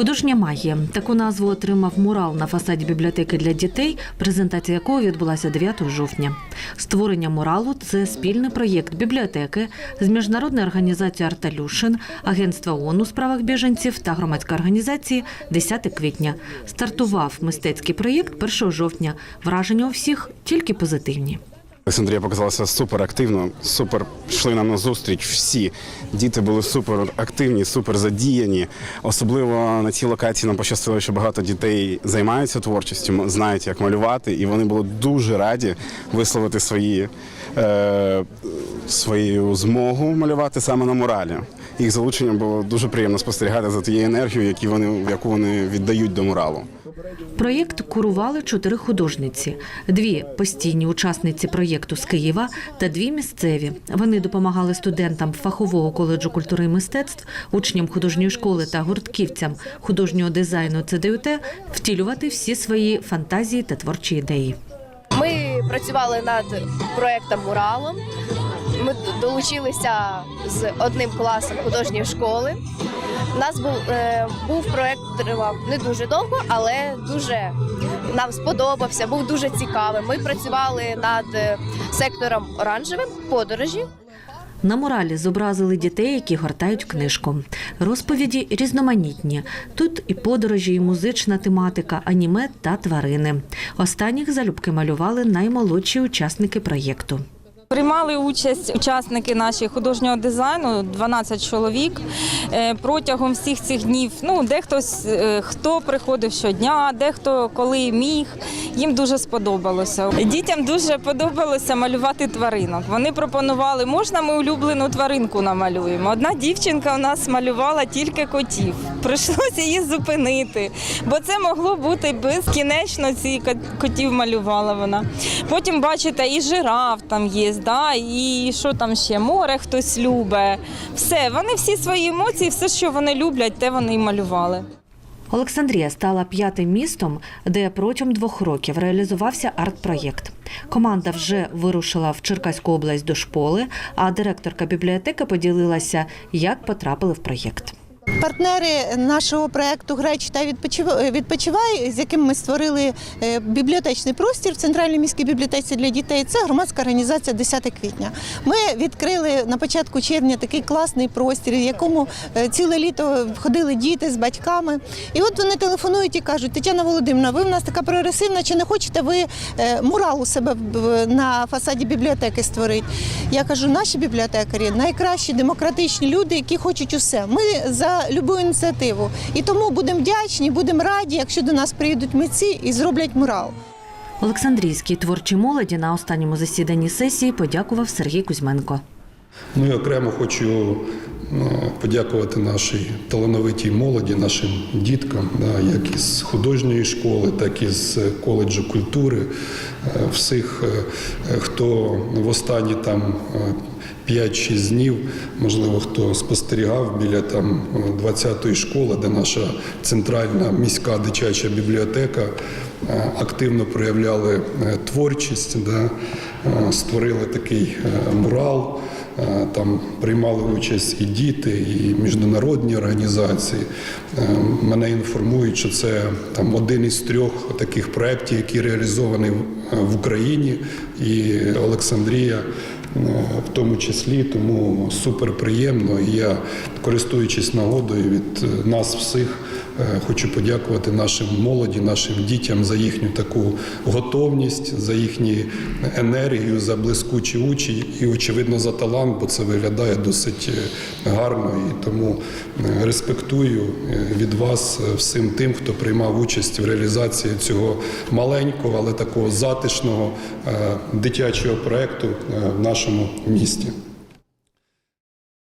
Художня магія таку назву отримав мурал на фасаді бібліотеки для дітей, презентація якого відбулася 9 жовтня. Створення муралу це спільний проєкт бібліотеки з міжнародною організацією Арталюшин, Агентства ООН у справах біженців та громадської організації 10 квітня. Стартував мистецький проєкт 1 жовтня. Враження у всіх тільки позитивні. Олександрія показалася супер активно, супер йшли нам на зустріч. Всі діти були супер активні, супер задіяні. Особливо на цій локації нам пощастило, що багато дітей займаються творчістю, знають, як малювати, і вони були дуже раді висловити свої, е, свою змогу малювати саме на муралі. Їх залученням було дуже приємно спостерігати за тією енергією, які вони, яку вони віддають до муралу. Проєкт курували чотири художниці: дві постійні учасниці проєкту з Києва та дві місцеві. Вони допомагали студентам фахового коледжу культури і мистецтв, учням художньої школи та гуртківцям художнього дизайну ЦДЮТ втілювати всі свої фантазії та творчі ідеї. Ми працювали над проектом Муралом. Ми долучилися з одним класом художньої школи. У нас був, е, був проект тривав не дуже довго, але дуже нам сподобався, був дуже цікавий. Ми працювали над е, сектором оранжевим подорожі. На муралі зобразили дітей, які гортають книжку. Розповіді різноманітні. Тут і подорожі, і музична тематика, аніме та тварини. Останніх залюбки малювали наймолодші учасники проєкту. Приймали участь учасники наші художнього дизайну, 12 чоловік. Е, Протягом всіх цих днів, ну дехтось е, хто приходив щодня, дехто коли міг. Їм дуже сподобалося. Дітям дуже подобалося малювати тваринок. Вони пропонували, можна ми улюблену тваринку намалюємо. Одна дівчинка у нас малювала тільки котів. Прийшлося її зупинити, бо це могло бути безкінечно. Ці котів малювала вона. Потім бачите, і жираф там є, да, і що там ще, море хтось любить. Все, вони всі свої емоції, все, що вони люблять, те вони і малювали. Олександрія стала п'ятим містом, де протягом двох років реалізувався арт-проєкт. Команда вже вирушила в Черкаську область до школи, а директорка бібліотеки поділилася, як потрапили в проєкт. Партнери нашого проекту читай відпочивай, відпочивай, з яким ми створили е, бібліотечний простір в центральній міській бібліотеці для дітей. Це громадська організація 10 квітня. Ми відкрили на початку червня такий класний простір, в якому е, ціле літо ходили діти з батьками. І от вони телефонують і кажуть: Тетяна Володимирівна, ви в нас така прогресивна, чи не хочете ви е, мурал у себе на фасаді бібліотеки створити? Я кажу, наші бібліотекарі найкращі демократичні люди, які хочуть усе. Ми за любу ініціативу. І тому будемо вдячні, будемо раді, якщо до нас приїдуть митці і зроблять мурал. Олександрійській творчій молоді на останньому засіданні сесії подякував Сергій Кузьменко. Ну і окремо хочу е, подякувати нашій талановитій молоді, нашим діткам, як із художньої школи, так і з коледжу культури, е, всіх, е, хто в останні там е, 5-6 днів, можливо, хто спостерігав біля там е, 20-ї школи, де наша центральна міська дитяча бібліотека е, активно проявляли е, творчість, да, е, створили такий мурал. Там приймали участь і діти, і міжнародні організації. Мене інформують, що це там один із трьох таких проєктів, які реалізовані в- Україні, і Олександрія в тому числі. Тому супер приємно. І я, користуючись нагодою від е, нас всіх, хочу подякувати нашим молоді, нашим дітям за їхню таку готовність, за їхню енергію, за блискучі очі і, очевидно, за талант, бо це виглядає досить е, гарно. І тому е, респектую е, від вас е, всім тим, хто приймав участь в реалізації цього маленького, але такого затишного е, дитячого проєкту е, в нашому місті.